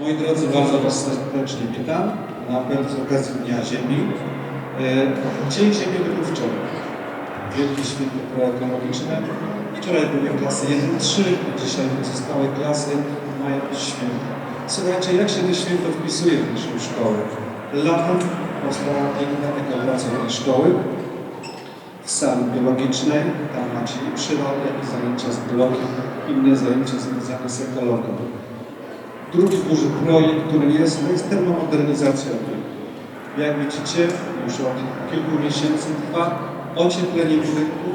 Moi drodzy, bardzo Was serdecznie witam na apel z okazji Dnia Ziemi. E, Dzień Ziemi był wczoraj. Wielkie święto proekologiczne. Wczoraj były klasy 1-3, dzisiaj pozostałe klasy mają święto. Słuchajcie, jak się to święto wpisuje w naszą szkołę? Latem powstała piękna dekoracja tej szkoły w sali biologicznej. Tam macie i przyrodę, i zajęcia z biologii, inne zajęcia związane z ekologią. Drugi duży projekt, który jest, to jest termomodernizacja budynku. Jak widzicie, już od kilku miesięcy trwa ocieplenie budynku,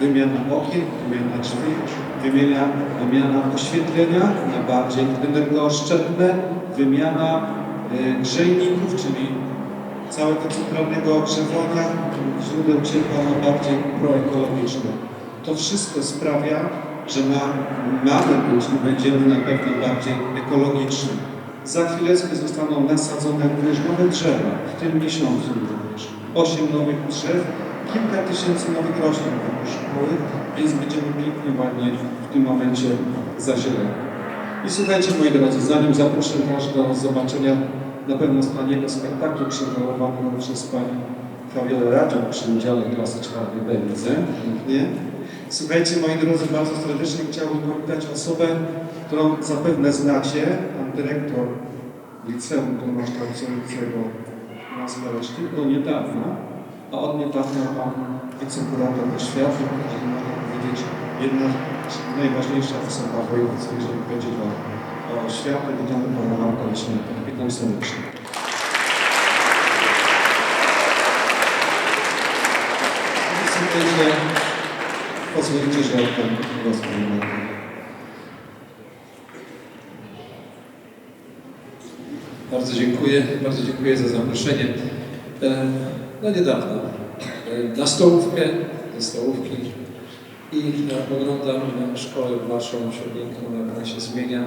wymiana okien, wymiana drzwi, wymiana, wymiana oświetlenia na bardziej energooszczędne, wymiana y, grzejników, czyli całego centralnego ogrzewania, źródeł ciepła na bardziej proekologiczne. To wszystko sprawia, że ma, mamy być będziemy na pewno bardziej ekologiczni. Za chwileczkę zostaną nasadzone również nowe drzewa, w tym miesiącu również. Osiem nowych drzew, kilka tysięcy nowych roślin wokół szkoły, więc będziemy pięknie, ładnie w tym momencie zazieleni. I słuchajcie, moi drodzy, zanim zaproszę Was do zobaczenia na pewno wspaniałego spektaklu przygotowanego przez Pani Fabiola Raczek przy udziale klasy czwartej B widzę. Pięknie. Słuchajcie, moi drodzy, bardzo serdecznie chciałbym powitać osobę, którą zapewne znacie, pan dyrektor liceum kształcącego nazwę Reszty, do niedawna, a od niedawna pan wicekurator oświaty, czyli można powiedzieć jedna najważniejsza osoba w województwie, jeżeli chodzi o, o oświatę. Witamy pana Marka Leśniaka. Witam serdecznie. Słuchajcie, pozwolicie, że oddam głos panu. Bardzo dziękuję, bardzo dziękuję za zaproszenie. E, No niedawno, e, na stołówkę, ze stołówki i e, oglądam e, szkołę waszą średnią, jak ona się zmienia,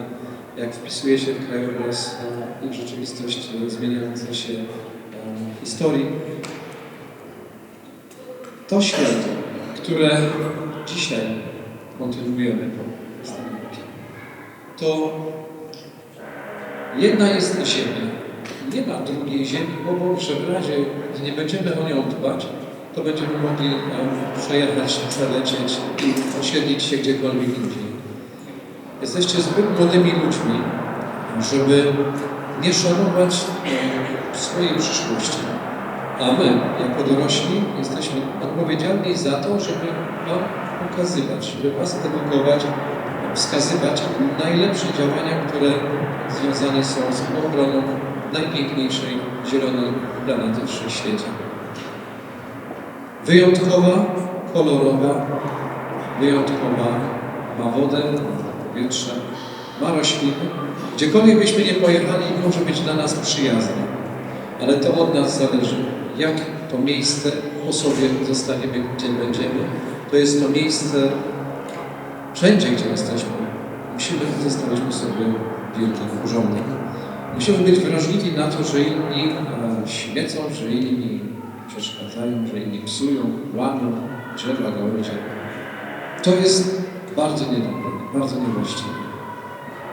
jak wpisuje się w krajobraz e, i w rzeczywistość e, zmieniającej się e, historii. To święto, które dzisiaj kontynuujemy po stanowisku, to Jedna jest ziemia. Nie ma drugiej ziemi, bo w razie, gdy nie będziemy o nią dbać, to będziemy mogli e, przejechać, przelecieć i osiedlić się gdziekolwiek indziej. Jesteście zbyt młodymi ludźmi, żeby nie szanować swojej przyszłości. A my, jako dorośli, jesteśmy odpowiedzialni za to, żeby Wam pokazywać, żeby Was edukować, wskazywać najlepsze działania, które związane są z obroną najpiękniejszej zielonej planety w świecie. Wyjątkowa, kolorowa, wyjątkowa, ma wodę, powietrze, ma rośliny. Gdziekolwiek byśmy nie pojechali, może być dla nas przyjazne. Ale to od nas zależy, jak to miejsce po sobie zostaniemy, gdzie będziemy. To jest to miejsce wszędzie, gdzie jesteśmy, musimy zostawić po sobie wielki porządek. Musimy być wrażliwi na to, że inni e, śmiecą, że inni przeszkadzają, że inni psują, łamią drzewa, gałęzie. To jest bardzo niedobre, bardzo niewłaściwe.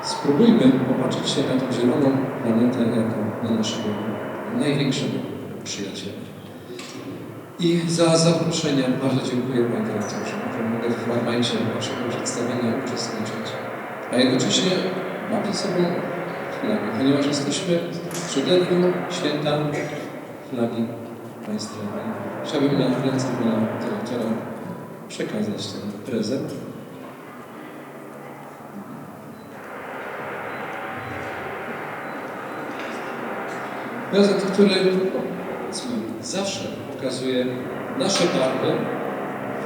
Spróbujmy popatrzeć się na tą zieloną planetę jako na naszego największego przyjaciela. I za zaproszenie bardzo dziękuję Panie Dyrektorze, że mogę w fragmencie Waszego przedstawienia uczestniczyć. A jednocześnie mam ze sobą flagę, ponieważ jesteśmy w przededniu święta flagi państwowej. Chciałbym na ręce Pana Dyrektora przekazać ten prezent. Prezent, który powiedzmy, zawsze pokazuje nasze barwy,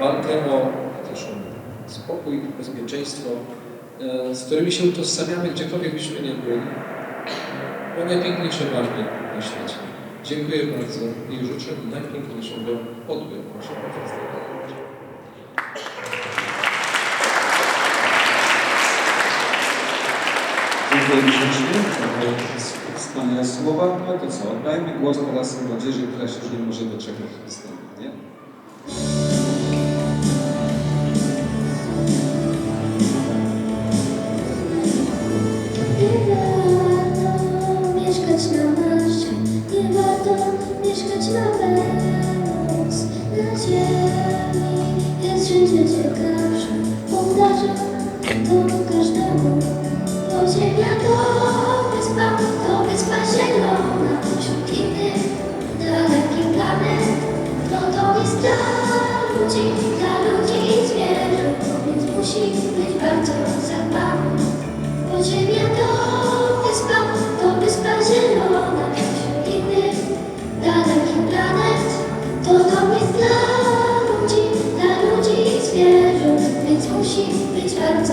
walkę o, też spokój, bezpieczeństwo, e, z którymi się utożsamiamy, gdziekolwiek byśmy nie byli. O najpiękniejsze barwy na świecie. Dziękuję bardzo i życzę najpiękniejszego odbytu naszego festiwalu. Dziękuję grzecznie wspaniałe słowa. No to co, oddajmy głos teraz młodzieży, która się już nie może doczekać występu, bardzo zadbany. Bo ziemia to wyspa, to wyspa zielona, wśród innych dalekich planet. To dom jest dla ludzi, dla ludzi i zwierząt, więc musi być bardzo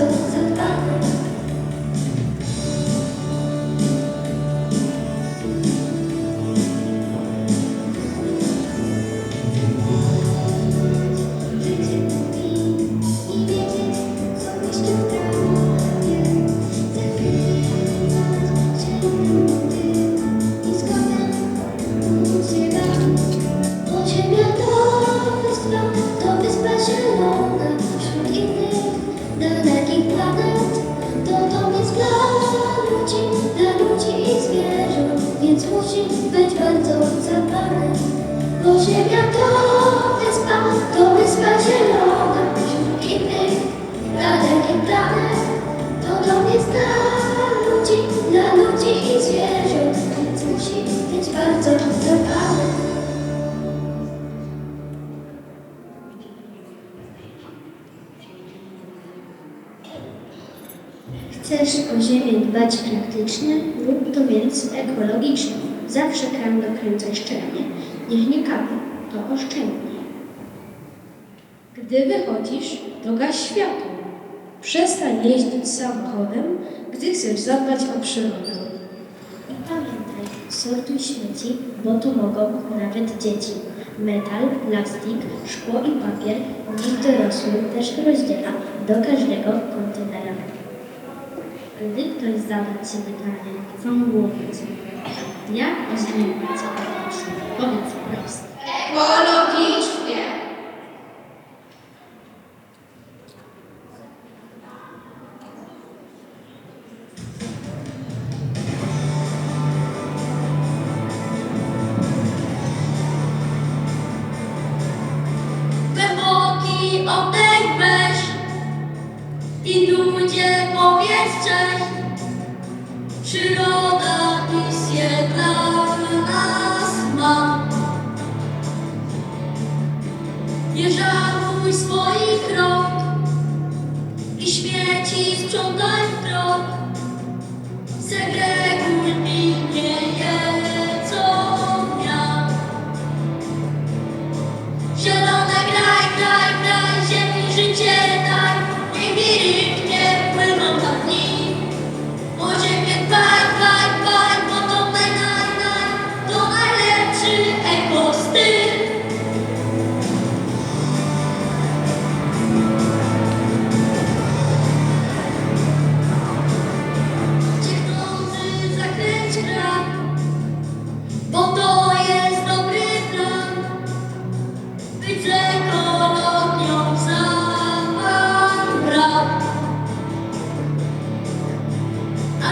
Chcesz o ziemię dbać praktycznie, rób to więc ekologicznie. Zawsze kran dokręcaj szczelnie, niech nie kapie, to oszczędnie. Gdy wychodzisz, to gaś światło. Przestań jeździć samochodem, gdy chcesz zadbać o przyrodę. I pamiętaj, sortuj śmieci, bo tu mogą nawet dzieci. Metal, plastik, szkło i papier nikt dorosły też rozdziela do każdego kontenera. Gdy ktoś zada Ci pytanie, co mu mówić, jak oznajmić Powiedz prosto. Ekologicznie! Głęboki oddech weź i ludzie powiedz cześć. Przyroda misję dla nas ma. Nie żałuj swoich rąk i śmieci sprzątaj w krok. Segreguj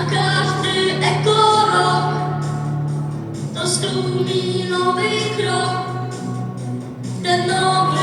każdy ekolog to stumilowy krok ten nowy,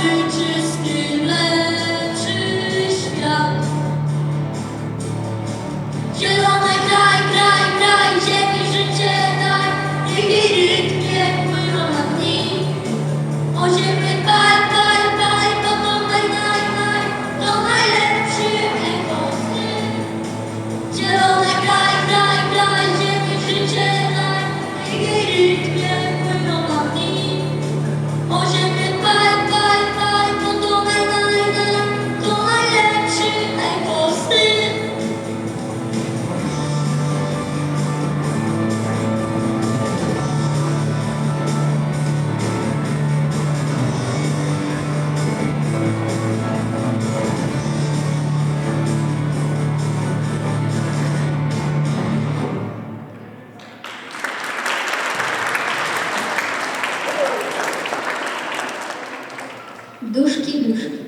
Duszki, duszki.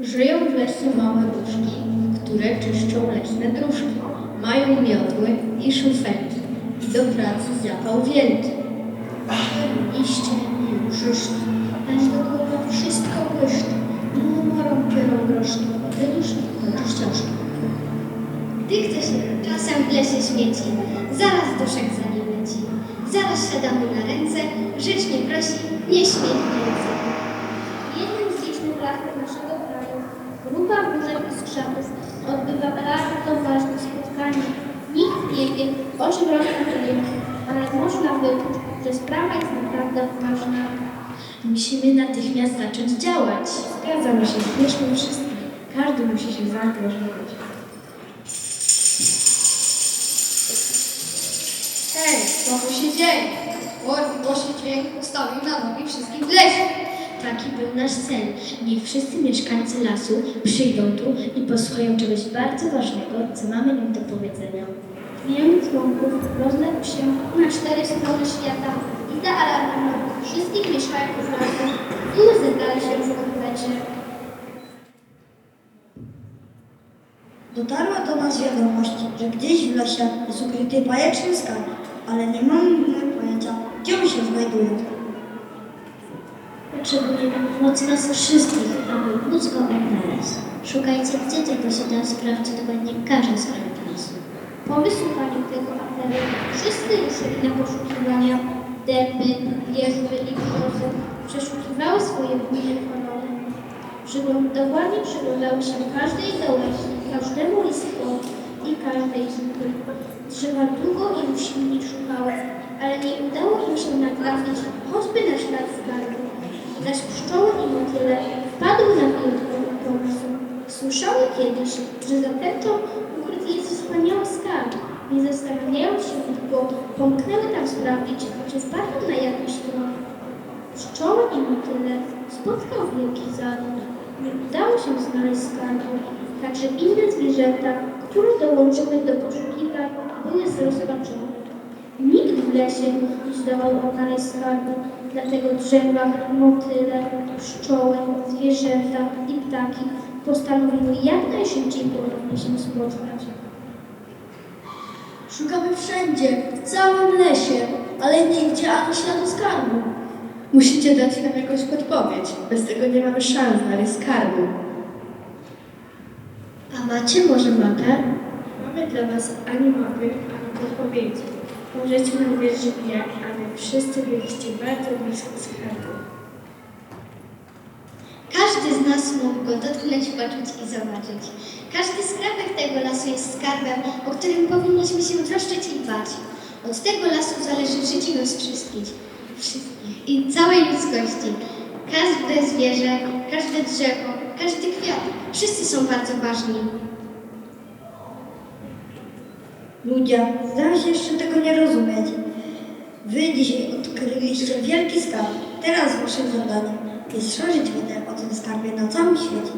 Żyją w lesie małe duszki, które czyszczą leśne dróżki. Mają miotły i szufelki i do pracy zapał wielki. Liście brzuszki, aż do głowy wszystko błyszczy. Morą piorą groszki, te duszki kończy ścieżki. Gdy ktoś czasem w lesie śmieci, zaraz duszek za nim leci. Zaraz siada mu na ręce, rzecz nie prosi, nie śmiech więcej. Lasów naszego kraju grupa burzek i skrzatów odbywa bardzo ważne spotkanie. Nikt nie wie, o czym rozmawiają, ale można wyczuć, że sprawa jest naprawdę ważna. Musimy natychmiast zacząć działać. Zgadzam się, bierzmy wszystkich. Każdy musi się zaangażować. Hej, co tu się dzieje? Twór głośny dźwięk ustawił na nogi wszystkich w lesie. Taki był nasz cel. Niech wszyscy mieszkańcy lasu przyjdą tu i posłuchają czegoś bardzo ważnego, co mamy im do powiedzenia. Dźwięk dzwonków rozległ się na cztery strony świata i zaalarmował wszystkich mieszkańców lasu, którzy zebrali się w konwencie. Dotarła do nas wiadomość, że gdzieś w lesie jest ukryty bajeczny skarb, ale nie mamy pojęcia, gdzie on się znajduje. Potrzebujemy pomocy nas wszystkich, aby móc go odnaleźć. Szukajcie, gdzie tylko się da sprawdzić dokładnie każdy skarb lasu. Po wysłuchaniu tego apelu wszyscy ruszyli na poszukiwania. Dęby, wierzby i brzozy przeszukiwały swoje budzie honory. Przygląd, dokładnie przyglądały się każdej gałęzi, każdemu listkowi i każdej zupy. Drzewa długo i usilnie szukały, ale nie udało im się natrafić choćby na ślad skarbu. Zaś pszczoły i motyle wpadły na wyjątkowy pomysł. Słyszały kiedyś, że za tęczą ukryty jest wspaniały skarb. Nie zastanawiając się długo, pomknęły tam sprawdzić, czy wpadną na jakiś tron. Pszczoły i motyle spotkał wielki zaród. Nie udało się znaleźć skarbu, także inne zwierzęta, które dołączyły do poszukiwań, były zrozpaczone. Nikt w lesie zdołał odnaleźć skarbu, dlatego drzewa, motyle, pszczoły, zwierzęta i ptaki postanowiły jak najszybciej ponownie się spotkać. Szukamy wszędzie, w całym lesie, ale nigdzie ani śladu skarbu. Musicie dać nam jakąś podpowiedź. Bez tego nie mamy szans znaleźć skarbu. A macie może mapę? Mamy dla Was ani mapy, ani podpowiedzi. Możecie nam wierzyć jak, wszyscy byliście bardzo blisko skarbu. Każdy z nas mógł go dotknąć, poczuć i zobaczyć. Każdy skrawek tego lasu jest skarbem, o którym powinniśmy się troszczyć i dbać. Od tego lasu zależy życie nas wszystkich. Wszystkich. I całej ludzkości. Każde zwierzę, każde drzewo, każdy kwiat. Wszyscy są bardzo ważni. Ludzie, zdaje się jeszcze tego nie rozumieć. Wy dzisiaj odkryliście wielki skarb. Teraz waszym zadaniem jest szerzyć wiedzę o tym skarbie na całym świecie.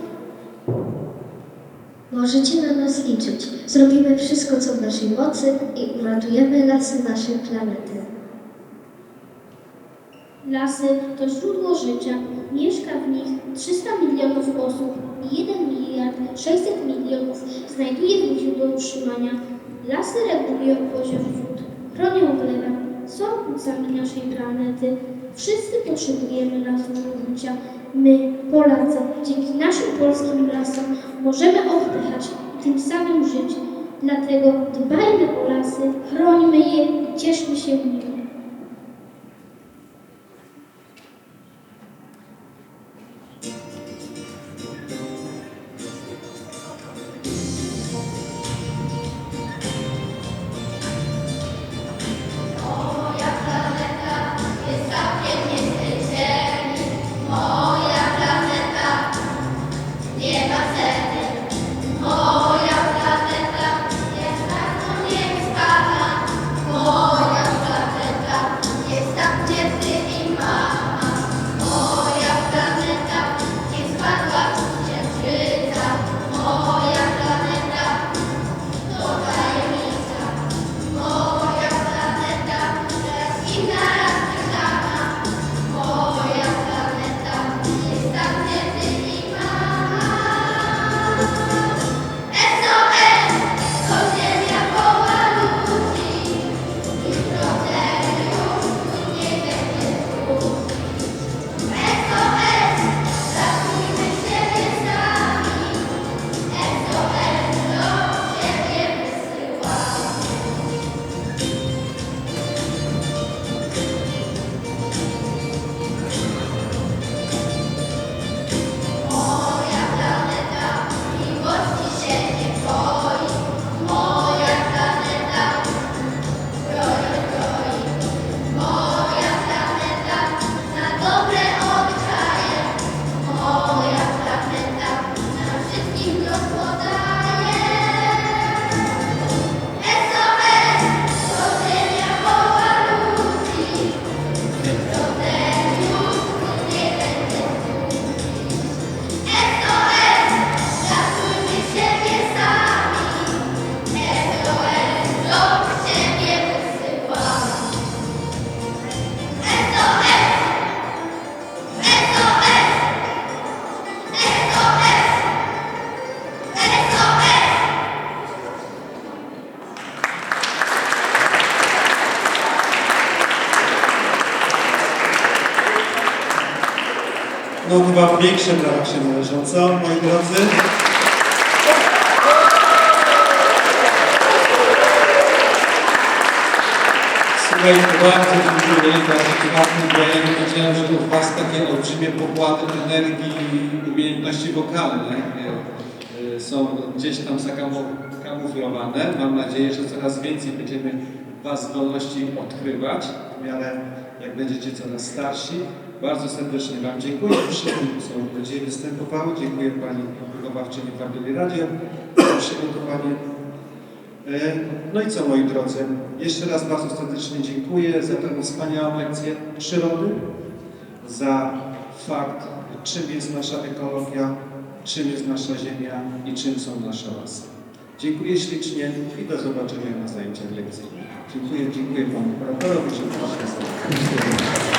Możecie na nas liczyć. Zrobimy wszystko, co w naszej mocy i uratujemy lasy naszej planety. Lasy to źródło życia. Mieszka w nich 300 milionów osób i 1 miliard 600 milionów znajduje w nich źródło utrzymania. Lasy regulują poziom wód, chronią glebę, są płucami naszej planety. Wszyscy potrzebujemy lasów do życia. My, Polacy, dzięki naszym polskim lasom możemy oddychać i tym samym żyć. Dlatego dbajmy o lasy, chrońmy je i cieszmy się nimi. No chyba w większym brawa się należą, co moi drodzy? Słuchajcie, bardzo dziękuję, bardzo ciekawym, nie wiedziałem, że w Was takie olbrzymie pokłady energii i umiejętności wokalne e, są gdzieś tam zakamuflowane. Mam nadzieję, że coraz więcej będziemy Was zdolności odkrywać w miarę jak będziecie coraz starsi. Bardzo serdecznie Wam dziękuję wszystkim, co dzisiaj występowały. Dziękuję Pani wychowawczyni Fabili Radio za przygotowanie E, No i co moi drodzy, jeszcze raz bardzo serdecznie dziękuję za tę wspaniałą lekcję przyrody, za fakt, czym jest nasza ekologia, czym jest nasza ziemia i czym są nasze lasy. Dziękuję ślicznie i do zobaczenia na zajęciach lekcji. Dziękuję, dziękuję Panu Kuratorowi, że proszę